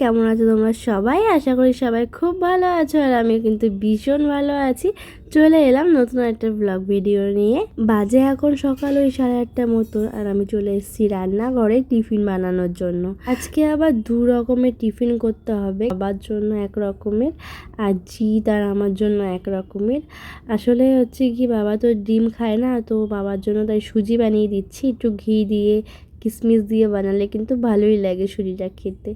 কেমন আছো তোমরা সবাই? আশা করি সবাই খুব ভালো আছো আর আমি কিন্তু ভীষণ ভালো আছি। চলে এলাম নতুন একটা ব্লগ ভিডিও নিয়ে। বাজে এখন সকাল ওই সাড়ে আটটা মতো আর আমি চলে এসেছি রান্নাঘরে টিফিন বানানোর জন্য। আজকে আবার দু রকমের টিফিন করতে হবে। বাবার জন্য এক রকমের আর জিৎ আর আমার জন্য এক রকমের। আসলে হচ্ছে কি, বাবা তো ডিম খায় না, তো বাবার জন্য তাই সুজি বানিয়ে দিচ্ছি। একটু ঘি দিয়ে কিশমিশ দিয়ে বানালে কিন্তু ভালোই লাগে সুজিটা খেতে।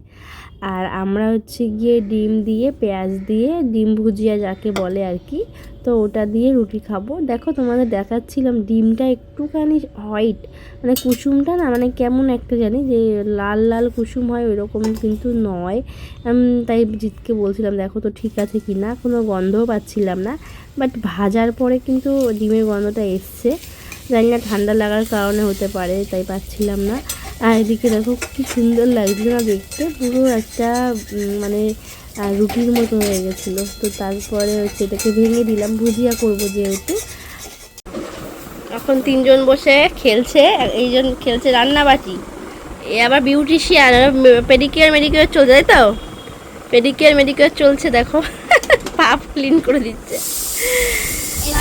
আর আমরা হচ্ছে গিয়ে ডিম দিয়ে, পেঁয়াজ দিয়ে, ডিম ভুজিয়া যাকে বলে আর কি, তো ওটা দিয়ে রুটি খাব। দেখো তোমাদের দেখাচ্ছিলাম ডিমটা একটুখানি হোয়াইট মানে কুসুমটা না মানে কেমন একটা জানি যে লাল লাল কুসুম হয় ওই রকম কিন্তু নয়। তাই জিতকে বলছিলাম, দেখো তো ঠিক আছে কি না কোনো গন্ধও পাচ্ছিলাম না বাট ভাজার পরে কিন্তু ডিমের গন্ধটা এসছে। জানি না, ঠান্ডা লাগার কারণে হতে পারে, তাই পাচ্ছিলাম না। আর এদিকে দেখো, কি সুন্দর লাগছিল না দেখতে? পুরো একটা মানে রুটির মতো হয়ে গেছিল। তো তারপরে হচ্ছে এটাকে ভেঙে দিলাম, ভুজিয়া করব যেহেতু। এখন তিনজন বসে খেলছে এইজন খেলছে রান্নাবাটি। এ আবার বিউটিশিয়ান পেডিকেয়ার মেডিকেয়ার চলছে, তাই তো? পেডিকেয়ার মেডিকেয়ার চলছে, দেখো। পা ক্লিন করে দিচ্ছে।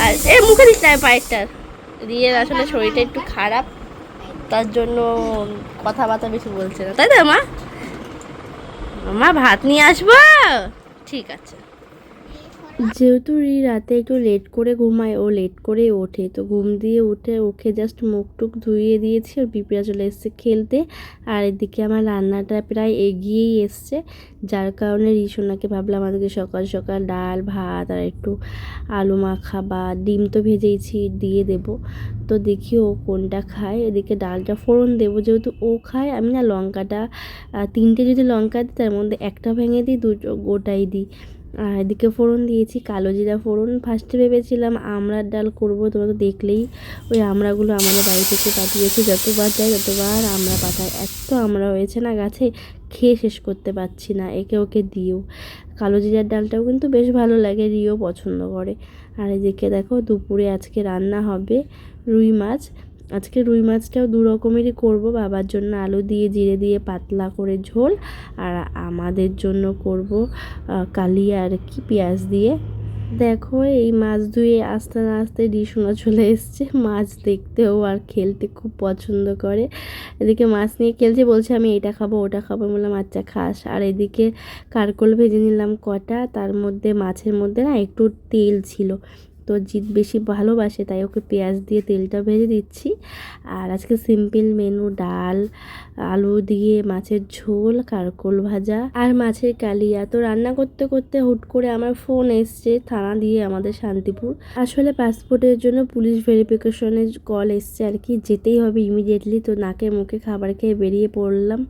আর এ মুখে দিচ্ছে না পায়েরটার রিয়ের আসলে শরীরটা একটু খারাপ, তার জন্য কথাবার্তা বেশি বলছে না। তাই তো, মা? মা, ভাত নিয়ে আসব? ঠিক আছে। যেহেতু রি রাতে একটু লেট করে ঘুমায়, ও লেট করে ওঠে। তো ঘুম দিয়ে উঠে ওকে জাস্ট মুখ টুক ধুইয়ে দিয়েছি আর পিঁপড়া চলে এসছে খেলতে। আর এদিকে আমার রান্নাটা প্রায় এগিয়েই এসছে। যার কারণে রিসোনাকে ভাবলাম আমাদেরকে সকাল সকাল ডাল, ভাত আর একটু আলু মাখা বা ডিম তো ভেজেইছি, দিয়ে দেব। তো দেখি ও কোনটা খায়। এদিকে ডালটা ফোড়ন দেবো। যেহেতু ও খায়, আমি না লঙ্কাটা তিনটে যদি লঙ্কা দিই, তার মধ্যে একটা ভেঙে দিই, দুটো গোটাই দিই। আর এদিকে ফোড়ন দিয়েছি, কালো জিরা ফোড়ন। ফার্স্টে ভেবেছিলাম আমড়ার ডাল করব, তোমরা তো দেখলেই ওই আমড়াগুলো আমাদের বাড়ি থেকে পাঠিয়েছি যতবার যায় ততবার আমরা পাঠাই এত আমড়া হয়েছে না গাছে, খেয়ে শেষ করতে পারছি না, একে ওকে দিও। কালো জিরার ডালটাও কিন্তু বেশ ভালো লাগে, রিও পছন্দ করে। আর এদিকে দেখো দুপুরে আজকে রান্না হবে রুই মাছ। আজকে রুই মাছটাও দু রকমেরই করব। বাবার জন্য আলু দিয়ে, জিরে দিয়ে, পাতলা করে ঝোল। আর আমাদের জন্য করব কালিয়া আর কি পেঁয়াজ দিয়ে। দেখো, এই মাছ ধুয়ে আস্তে আস্তে ডিশোনা চলে এসছে। মাছ দেখতেও আর খেলতে খুব পছন্দ করে। এদিকে মাছ নিয়ে খেলছে, বলছে আমি এটা খাব, ওটা খাব। বললাম আচ্ছা খাস। আর এদিকে কারকোল ভেজে নিলাম কটা। তার মধ্যে, মাছের মধ্যে না একটু তেল ছিল। তো জিৎ বেশি ভালোবাসে, তাই ওকে পেঁয়াজ দিয়ে তেলটা ভেজে দিচ্ছি। আর আজকে সিম্পল মেনু ডাল, আলু দিয়ে মাছের ঝোল, কারকোল ভাজা আর মাছের কালিয়া তো রান্না করতে করতে হুট করে আমার ফোন এসছে থানা দিয়ে আমাদের শান্তিপুর। আসলে পাসপোর্টের জন্য পুলিশ ভেরিফিকেশনের কল এসছে আর কি, যেতেই হবে ইমিডিয়েটলি। তো নাকে মুখে খাবার খেয়ে বেরিয়ে পড়লাম।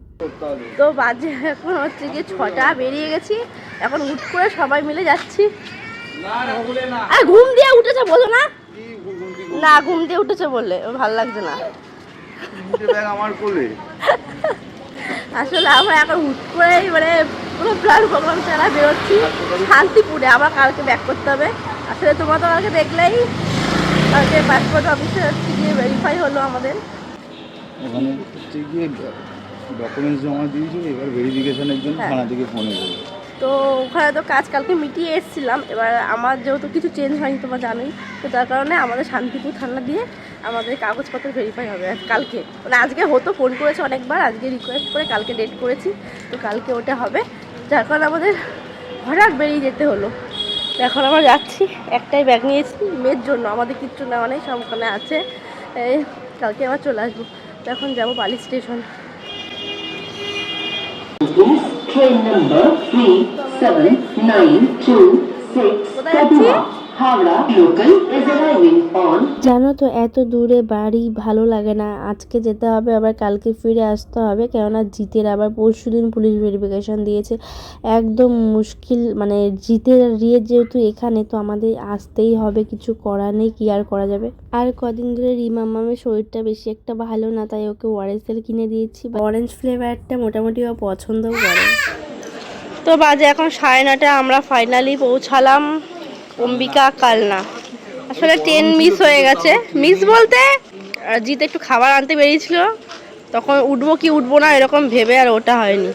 তো বাজে এখন হচ্ছে গিয়ে ছটা, বেরিয়ে গেছি। এখন হুট করে সবাই মিলে যাচ্ছি। আর ঘুম দিয়ে উঠেছে বলো না। না ঘুম দিয়ে উঠেছে বললে ভালো লাগছে না। আমার কোলে। আসলে আমরা এখন হুট করেই মানে পুরো প্ল্যান প্রোগ্রাম ছাড়া বেরোচ্ছি। শান্তিপুরে আবার কালকে ব্যাক করতে হবে। আসলে তোমরা তো কালকে দেখলেই কালকে পাসপোর্ট অফিসে হচ্ছে গিয়ে ভেরিফাই হলো আমাদের। ওখানে হচ্ছে গিয়ে ডকুমেন্টস জমা দিয়েছি এবার ভেরিফিকেশনের জন্য হ্যাঁ। থানা থেকে ফোন এসেছে তো ওখানে তো কাজ কালকে মিটিয়ে এসেছিলাম। এবার আমার যেহেতু কিছু চেঞ্জ হয়নি তোমরা জানোই, তো তার কারণে আমাদের শান্তিপুর থানা দিয়ে আমাদের কাগজপত্র ভেরিফাই হবে কালকে। মানে আজকে হতো ফোন করেছে অনেকবার, আজকে রিকোয়েস্ট করে কালকে ডেট করেছি, তো কালকে ওটা হবে। যার কারণে আমাদের হঠাৎ বেরিয়ে যেতে হলো। এখন আমরা যাচ্ছি, একটাই ব্যাগ নিয়েছি মেয়ের জন্য, আমাদের কিচ্ছু নেওয়া নেই, সব ওখানে আছে। কালকে আবার চলে আসব। তো এখন যাব বালি স্টেশন train number 37926 জানো তো এত দূরে বাড়ি ভালো লাগে না। আজকে যেতে হবে আবার কালকে ফিরে আসতে হবে। কেননা জিতের আবার পরশু দিন পুলিশ ভেরিফিকেশন দিয়েছে। একদম মুশকিল মানে জিতের রিয়ে যেহেতু এখানে তো আমাদের আসতেই হবে। কিছু করার নেই কি আর করা যাবে? আর কদিন ধরে রিমা মামের শরীরটা বেশি একটা ভালো না তাই ওকে ওয়ারেসেল কিনে দিয়েছি। অরেঞ্জ ফ্লেভারটা মোটামুটি ও পছন্দও করে। তো বাজে এখন সাড়ে নটা আমরা ফাইনালি পৌঁছালাম। অম্বিকা কালনা। আসলে ট্রেন মিস হয়ে গেছে। মিস বলতে জিৎ একটু খাবার আনতে বেরিয়েছিল। তখন উঠবো কি উঠবো না এরকম ভেবে আর ওটা হয়নি।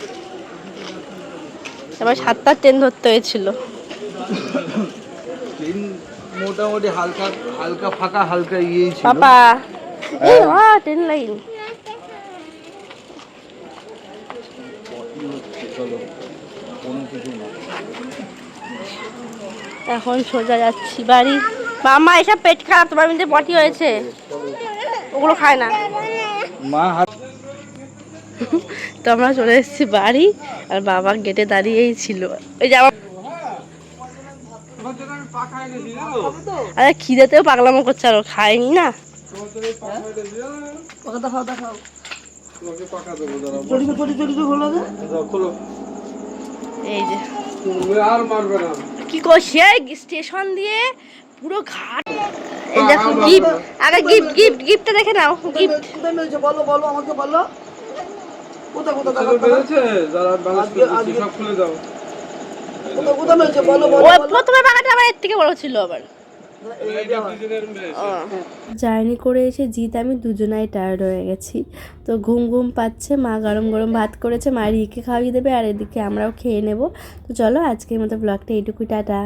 তারপর সাতটার ট্রেন ধরতে হয়েছিল। মোটামুটি হালকা হালকা ফাঁকা হালকা ছিল। পাপা। এই ট্রেন লাইন চলো কোনো কিছু না এখন সোজা যাচ্ছি বাড়ি। মামা এসব পেট খারাপ তোমার মধ্যে পটি হয়েছে। ওগুলো খায় না। মা হাত তো আমরা চলে এসেছি বাড়ি আর বাবা গেটে দাঁড়িয়েই ছিল। ওই যে আমার আরে খিদেতেও পাগলামো করছে আর খায়নি না। এই যে। কি করছে স্টেশন দিয়ে পুরো ঘাট। এই দেখো গিফট আগে গিফট গিফট গিফটটা দেখে নাও গিফট কোথায় মিলছে বলো বলো আমাকে বলো কোথায় কোথায় বেড়েছে যারা ব্যালেন্স সব খুলে দাও কোথায় কোথায় মিলছে বলো। বলো প্রথমে বাগানটা আবার এর থেকে বড় ছিল আবার। জার্নি করে এসে জিত, আমি দুজনাই টায়ার্ড হয়ে গেছি। তো ঘুম ঘুম পাচ্ছে, মা গরম গরম ভাত করেছে, মা রিকে খাওয়িয়ে দেবে, আর এদিকে আমরাও খেয়ে নেব। তো চলো আজকের মতো ব্লগটা এইটুকুই, টাটা।